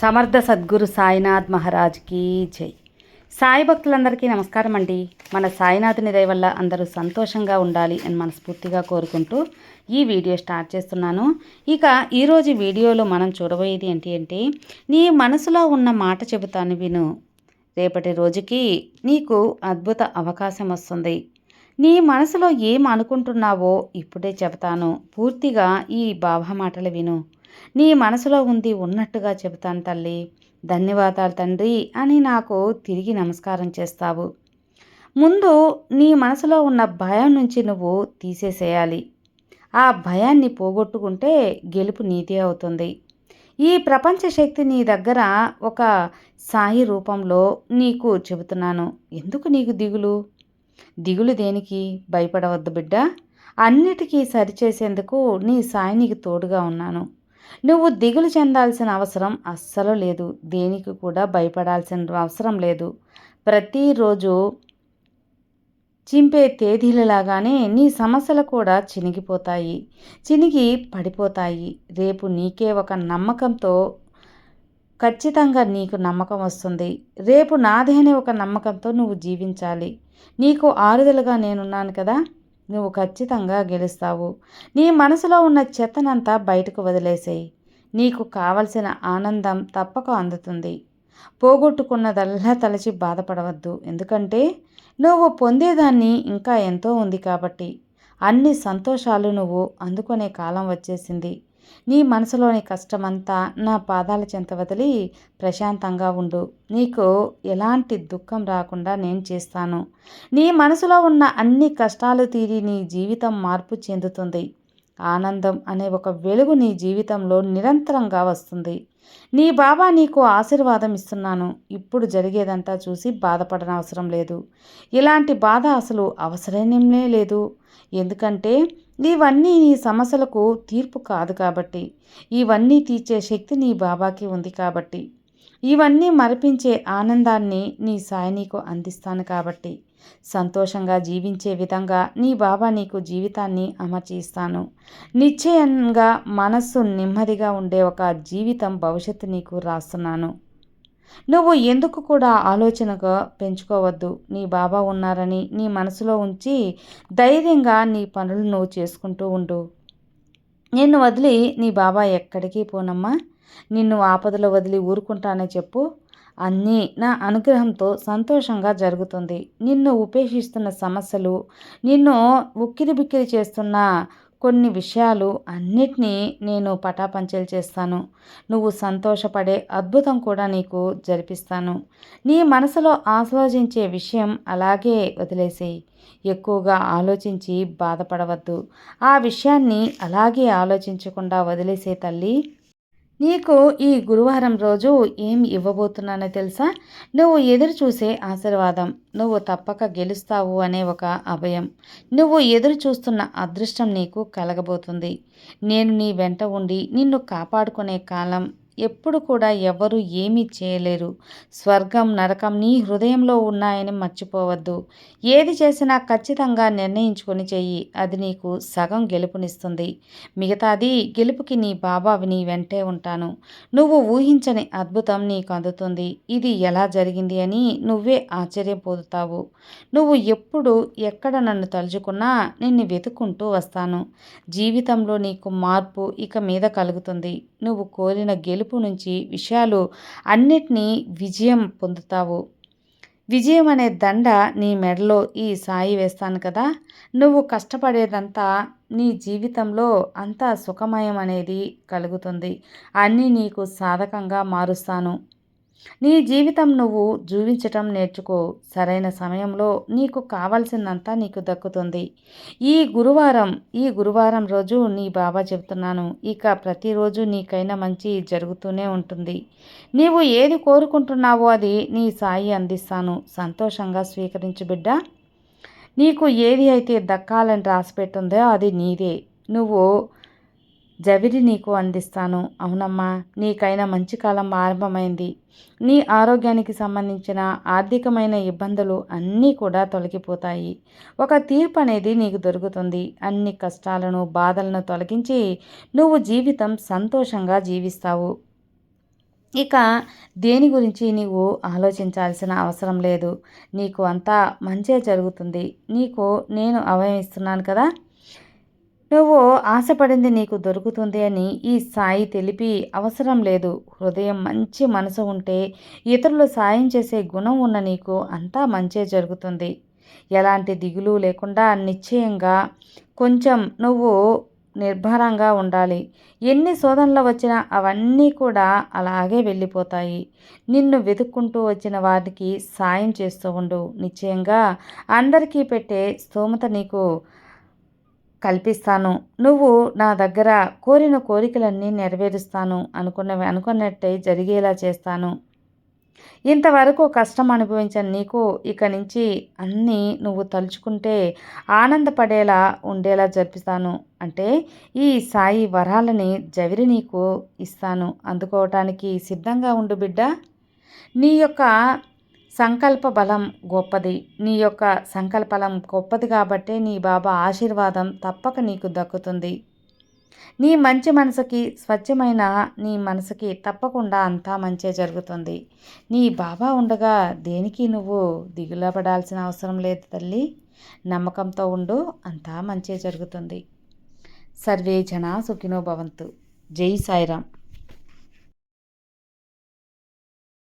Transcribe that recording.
సమర్థ సద్గురు సాయినాథ్ మహారాజ్కి జై. సాయి భక్తులందరికీ నమస్కారం అండి. మన సాయినాథుని దయ వల్ల అందరూ సంతోషంగా ఉండాలి అని మనస్ఫూర్తిగా కోరుకుంటూ ఈ వీడియో స్టార్ట్ చేస్తున్నాను. ఇక ఈరోజు వీడియోలో మనం చూడబోయేది ఏంటి అంటే నీ మనసులో ఉన్న మాట చెబుతాను విను. రేపటి రోజుకి నీకు అద్భుత అవకాశం వస్తుంది. నీ మనసులో ఏం అనుకుంటున్నావో ఇప్పుడే చెబుతాను. పూర్తిగా ఈ బాబా మాటలు విను. నీ మనసులో ఉంది ఉన్నట్టుగా చెబుతాను తల్లి. ధన్యవాదాలు తండ్రి అని నాకు తిరిగి నమస్కారం చేస్తావు. ముందు నీ మనసులో ఉన్న భయం నుంచి నువ్వు తీసేసేయాలి. ఆ భయాన్ని పోగొట్టుకుంటే గెలుపు నీదే అవుతుంది. ఈ ప్రపంచ శక్తి నీ దగ్గర ఒక సాయి రూపంలో నీకు చెబుతున్నాను. ఎందుకు నీకు దిగులు? దిగులు దేనికి? భయపడవద్దు బిడ్డ. అన్నిటికీ సరిచేసేందుకు నీ సాయి నీకు తోడుగా ఉన్నాను. నువ్వు దిగులు చెందాల్సిన అవసరం అస్సలు లేదు. దేనికి కూడా భయపడాల్సిన అవసరం లేదు. ప్రతిరోజు చింపే తేదీలలాగానే నీ సమస్యలు కూడా చినిగిపోతాయి. చినిగి పడిపోతాయి. రేపు నీకే ఒక నమ్మకంతో ఖచ్చితంగా నీకు నమ్మకం వస్తుంది. రేపు నాదే అనే ఒక నమ్మకంతో నువ్వు జీవించాలి. నీకు ఆరుదలుగా నేనున్నాను కదా? నువ్వు ఖచ్చితంగా గెలుస్తావు. నీ మనసులో ఉన్న చెత్తనంతా బయటకు వదిలేసేయి. నీకు కావలసిన ఆనందం తప్పక అందుతుంది. పోగొట్టుకున్నదల్లా తలచి బాధపడవద్దు. ఎందుకంటే నువ్వు పొందేదాన్ని ఇంకా ఎంతో ఉంది కాబట్టి. అన్ని సంతోషాలు నువ్వు అందుకునే కాలం వచ్చేసింది. నీ మనసులోని కష్టమంతా నా పాదాల చెంత వదిలి ప్రశాంతంగా ఉండు. నీకు ఎలాంటి దుఃఖం రాకుండా నేను చేస్తాను. నీ మనసులో ఉన్న అన్ని కష్టాలు తీరి నీ జీవితం మార్పు చెందుతుంది. ఆనందం అనే ఒక వెలుగు నీ జీవితంలో నిరంతరంగా వస్తుంది. నీ బాబా నీకు ఆశీర్వాదం ఇస్తున్నాను. ఇప్పుడు జరిగేదంతా చూసి బాధపడనవసరం లేదు. ఇలాంటి బాధ అసలు అవసరమే లేదు. ఎందుకంటే ఇవన్నీ నీ సమస్యలకు తీర్పు కాదు కాబట్టి. ఇవన్నీ తీర్చే శక్తి నీ బాబాకి ఉంది కాబట్టి. ఇవన్నీ మరిపించే ఆనందాన్ని నీ సాయి నీకు అందిస్తాను కాబట్టి. సంతోషంగా జీవించే విధంగా నీ బాబా నీకు జీవితాన్ని అమర్చిస్తాను. నిశ్చయంగా మనస్సు నెమ్మదిగా ఉండే ఒక జీవితం భవిష్యత్తు నీకు రాస్తున్నాను. నువ్వు ఎందుకు కూడా ఆలోచనగా పెంచుకోవద్దు. నీ బాబా ఉన్నారని నీ మనసులో ఉంచి ధైర్యంగా నీ పనులు నువ్వు చేసుకుంటూ ఉండు. నిన్ను వదిలి నీ బాబా ఎక్కడికి పోనమ్మా? నిన్ను ఆపదలో వదిలి ఊరుకుంటానే చెప్పు. అన్నీ నా అనుగ్రహంతో సంతోషంగా జరుగుతుంది. నిన్ను ఉపేక్షిస్తున్న సమస్యలు నిన్ను ఉక్కిరి బిక్కిరి చేస్తున్న కొన్ని విషయాలు అన్నిటినీ నేను పటాపంచలు చేస్తాను. నువ్వు సంతోషపడే అద్భుతం కూడా నీకు జరిపిస్తాను. నీ మనసులో ఆస్వాదించే విషయం అలాగే వదిలేసేయి. ఎక్కువగా ఆలోచించి బాధపడవద్దు. ఆ విషయాన్ని అలాగే ఆలోచించకుండా వదిలేసే తల్లి నీకు ఈ గురువారం రోజు ఏం ఇవ్వబోతున్నానో తెలుసా? నువ్వు ఎదురు చూసే ఆశీర్వాదం నువ్వు తప్పక గెలుస్తావు అనే ఒక అభయం. నువ్వు ఎదురు చూస్తున్న అదృష్టం నీకు కలగబోతుంది. నేను నీ వెంట ఉండి నిన్ను కాపాడుకునే కాలం ఎప్పుడు కూడా ఎవరు ఏమీ చేయలేరు. స్వర్గం నరకం నీ హృదయంలో ఉన్నాయని మర్చిపోవద్దు. ఏది చేసినా ఖచ్చితంగా నిర్ణయించుకొని చెయ్యి. అది నీకు సగం గెలుపునిస్తుంది. మిగతాది గెలుపుకి నీ బాబా నీ వెంటే ఉంటాను. నువ్వు ఊహించని అద్భుతం నీకు అందుతుంది. ఇది ఎలా జరిగింది అని నువ్వే ఆశ్చర్యపోతావు. నువ్వు ఎప్పుడు ఎక్కడ నన్ను తలుచుకున్నా నిన్ను వెతుక్కుంటూ వస్తాను. జీవితంలో నీకు మార్పు ఇక మీద కలుగుతుంది. నువ్వు కోరిన గెలుపు నుంచి విషయాలు అన్నిటినీ విజయం పొందుతావు. విజయం అనే దండ నీ మెడలో ఈ సాయి వేస్తాను కదా. నువ్వు కష్టపడేదంతా నీ జీవితంలో అంతా సుఖమయం అనేది కలుగుతుంది. అన్నీ నీకు సాధకంగా మారుస్తాను. నీ జీవితం నువ్వు జీవించటం నేర్చుకో. సరైన సమయంలో నీకు కావాల్సిందంతా నీకు దక్కుతుంది. ఈ గురువారం ఈ గురువారం రోజు నీ బాబా చెబుతున్నాను. ఇక ప్రతిరోజు నీకైనా మంచి జరుగుతూనే ఉంటుంది. నీవు ఏది కోరుకుంటున్నావో అది నీ సాయి అందిస్తాను. సంతోషంగా స్వీకరించు బిడ్డ. నీకు ఏది అయితే దక్కాలని రాసిపెట్టుందో అది నీదే. నువ్వు జవిరి నీకు అందిస్తాను. అవునమ్మా నీకైనా మంచి కాలం ఆరంభమైంది. నీ ఆరోగ్యానికి సంబంధించిన ఆర్థికమైన ఇబ్బందులు అన్నీ కూడా తొలగిపోతాయి. ఒక తీర్పు అనేది నీకు దొరుకుతుంది. అన్ని కష్టాలను బాధలను తొలగించి నువ్వు జీవితం సంతోషంగా జీవిస్తావు. ఇక దేని గురించి నీవు ఆలోచించాల్సిన అవసరం లేదు. నీకు అంతా మంచే జరుగుతుంది. నీకు నేను అవయమిస్తున్నాను కదా? నువ్వు ఆశపడింది నీకు దొరుకుతుంది అని ఈ సాయి తెలిపి అవసరం లేదు. హృదయం మంచి మనసు ఉంటే ఇతరులు సాయం చేసే గుణం ఉన్న నీకు అంతా మంచే జరుగుతుంది. ఎలాంటి దిగులు లేకుండా నిశ్చయంగా కొంచెం నువ్వు నిర్భరంగా ఉండాలి. ఎన్ని శోధనలు వచ్చినా అవన్నీ కూడా అలాగే వెళ్ళిపోతాయి. నిన్ను వెతుక్కుంటూ వచ్చిన వారికి సాయం చేస్తూ ఉండు. నిశ్చయంగా అందరికీ పెట్టే స్తోమత నీకు కల్పిస్తాను. నువ్వు నా దగ్గర కోరిన కోరికలన్నీ నెరవేరుస్తాను అనుకున్నవి అనుకున్నట్టే జరిగేలా చేస్తాను. ఇంతవరకు కష్టం అనుభవించిన నీకు ఇక నుంచి అన్నీ నువ్వు తలుచుకుంటే ఆనందపడేలా ఉండేలా జరిపిస్తాను. అంటే ఈ సాయి వరాలని జవిరి నీకు ఇస్తాను. అందుకోవటానికి సిద్ధంగా ఉండు బిడ్డ. నీ యొక్క సంకల్ప బలం గొప్పది. నీ యొక్క సంకల్పలం గొప్పది కాబట్టే నీ బాబా ఆశీర్వాదం తప్పక నీకు దక్కుతుంది. నీ మంచి మనసుకి స్వచ్ఛమైన నీ మనసుకి తప్పకుండా అంతా మంచే జరుగుతుంది. నీ బాబా ఉండగా దేనికి నువ్వు దిగులపడాల్సిన అవసరం లేదు తల్లి. నమ్మకంతో ఉండు అంతా మంచే జరుగుతుంది. సర్వే జన సుఖినో భవంతు. జై సాయిరామ్.